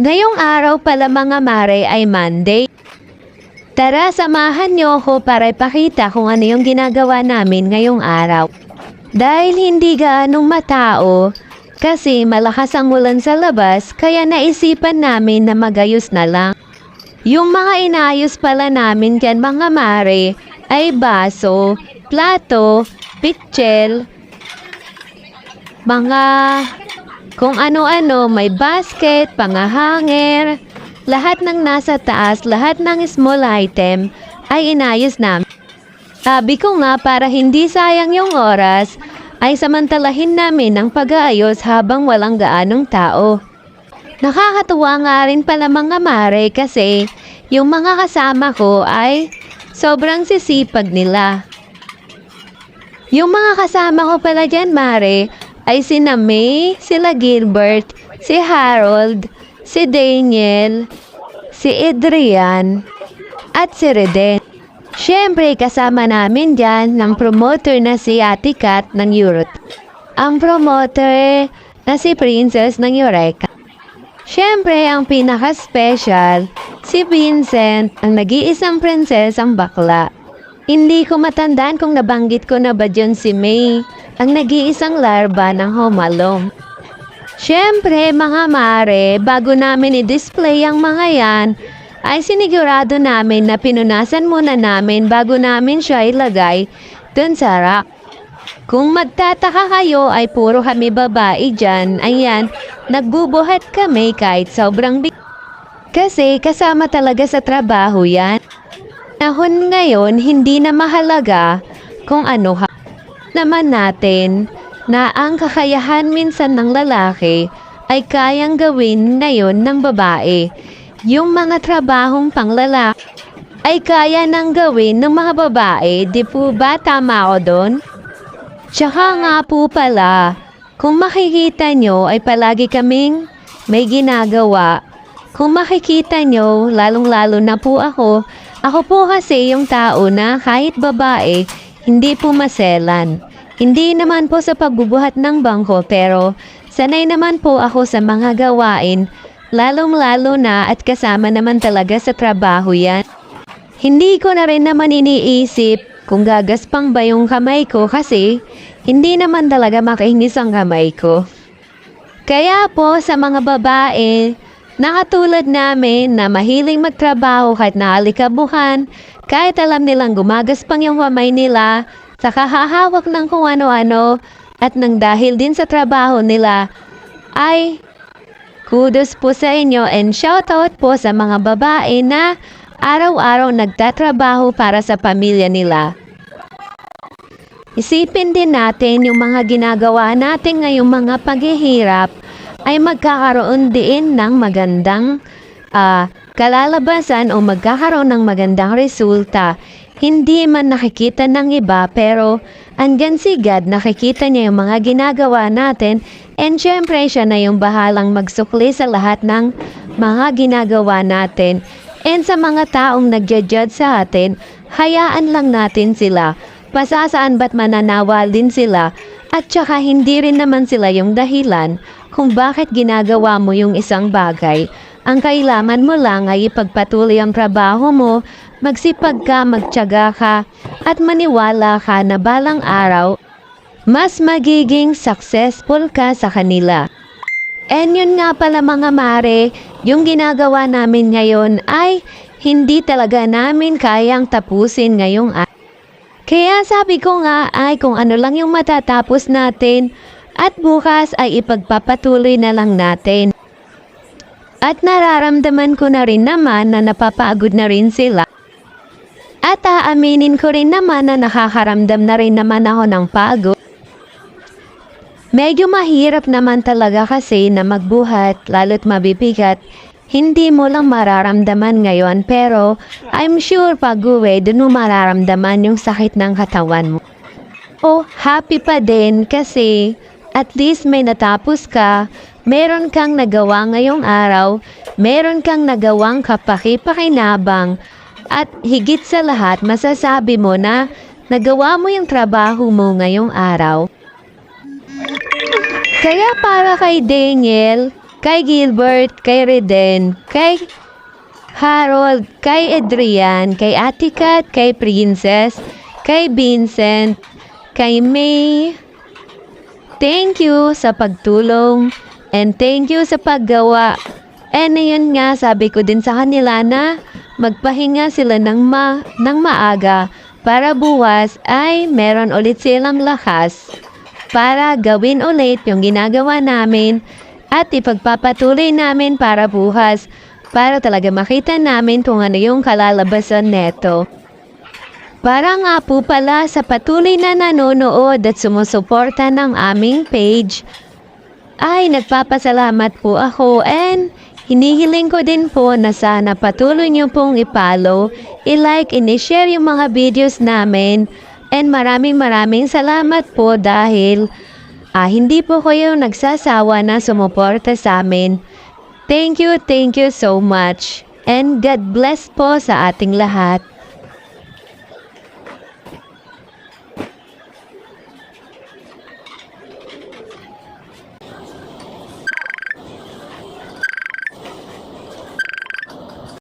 Ngayong araw pala mga mare ay Monday. Tara, samahan niyo ako para ipakita kung ano yung ginagawa namin ngayong araw. Dahil hindi gaanong matao, kasi malakas ang ulan sa labas, kaya naisipan namin na magayos na lang. Yung mga inayos pala namin dyan mga mare ay baso, plato, pitchel, mga kung ano-ano, may basket, pangahanger, lahat ng nasa taas, lahat ng small item ay inayos namin. Sabi ko nga para hindi sayang yung oras, ay samantalahin namin ang pag-aayos habang walang gaanong tao. Nakakatuwa nga rin pala mga mare kasi yung mga kasama ko ay sobrang sisipag nila. Yung mga kasama ko pala dyan, Mare, ay sina May, sila Gilbert, si Harold, si Daniel, si Adrian, at si Reden. Siyempre, kasama namin dyan ng promoter na si Ate Kat ng Eurot. Ang promoter na si Princess ng Eureka. Siyempre, ang pinaka-special, si Vincent, ang nag-iisang princess ang bakla. Hindi ko matandaan kung nabanggit ko na ba dyan si May, ang nag-iisang larba ng Homalong. Siyempre, mga mare, bago namin i-display ang mga yan, ay sinigurado namin na pinunasan muna namin bago namin siya ilagay dun sa rack. Kung magtataka kayo ay puro kami babae dyan, ayan, nagbubuhat kami kahit sobrang big. Kasi kasama talaga sa trabaho yan. Nahon ngayon, hindi na mahalaga kung ano naman natin na ang kakayahan minsan ng lalaki ay kayang gawin ngayon ng babae. Yung mga trabahong panglalaki ay kaya nang gawin ng mga babae, di po ba tama ako doon? Tsaka nga po pala, kung makikita nyo ay palagi kaming may ginagawa. Kung makikita nyo, lalong-lalo na po ako, ako po kasi yung tao na kahit babae, hindi po maselan. Hindi naman po sa pagbubuhat ng bangko pero sanay naman po ako sa mga gawain, lalong-lalo na at kasama naman talaga sa trabaho yan. Hindi ko na rin naman iniisip kung gagaspang ba yung kamay ko kasi hindi naman talaga makinis ang kamay ko. Kaya po sa mga babae, nakatulad namin na mahiling magtrabaho kahit naalikabuhan, kahit alam nilang gumagaspang yung kamay nila, saka hahawak ng kung ano-ano, at nang dahil din sa trabaho nila, ay kudos po sa inyo and shoutout po sa mga babae na araw-araw nagtatrabaho para sa pamilya nila. Isipin din natin yung mga ginagawa natin ngayong mga paghihirap ay magkakaroon din ng magandang ah, kalalabasan o magkakaroon ng magandang resulta. Hindi man nakikita ng iba pero andyan si God nakikita niya yung mga ginagawa natin and syempre siya na yung bahalang magsukli sa lahat ng mga ginagawa natin. And sa mga taong nagja-judge sa atin, hayaan lang natin sila. Pasasaan ba't mananawal din sila at saka hindi rin naman sila yung dahilan kung bakit ginagawa mo yung isang bagay. Ang kailangan mo lang ay ipagpatuloy ang trabaho mo, magsipag ka, magtyaga ka, at maniwala ka na balang araw, mas magiging successful ka sa kanila. And yun nga pala mga mare, yung ginagawa namin ngayon ay hindi talaga namin kayang tapusin ngayong araw. Kaya sabi ko nga ay kung ano lang yung matatapos natin at bukas ay ipagpapatuloy na lang natin. At nararamdaman ko na rin naman na napapagod na rin sila. At aaminin ko rin naman na nakakaramdam na rin naman ako ng pagod. Medyo mahirap naman talaga kasi na magbuhat lalo't mabibigat. Hindi mo lang mararamdaman ngayon pero I'm sure pag uwi dun mo mararamdaman yung sakit ng katawan mo. Oh, happy pa din kasi at least may natapos ka, meron kang nagawa ngayong araw, meron kang nagawang kapaki-pakinabang, at higit sa lahat masasabi mo na nagawa mo yung trabaho mo ngayong araw. Kaya para kay Daniel, kay Gilbert, kay Reden, kay Harold, kay Adrian, kay Ate Kat, kay Princess, kay Vincent, kay May. Thank you sa pagtulong and thank you sa paggawa. And ayun nga, sabi ko din sa kanila na magpahinga sila ng, ma ng maaga para buwas ay meron ulit silang lakas para gawin ulit yung ginagawa namin at ipagpapatuloy namin para bukas para talaga makita namin kung ano yung kalalabasan neto. Para nga po pala sa patuloy na nanonood at sumusuporta ng aming page, ay nagpapasalamat po ako and hinihiling ko din po na sana patuloy niyo pong ipollow, i-like, and i-share yung mga videos namin and maraming maraming salamat po dahil ah, hindi po kayo nagsasawa na sumuporta sa amin. Thank you, thank you so much. And God bless po sa ating lahat.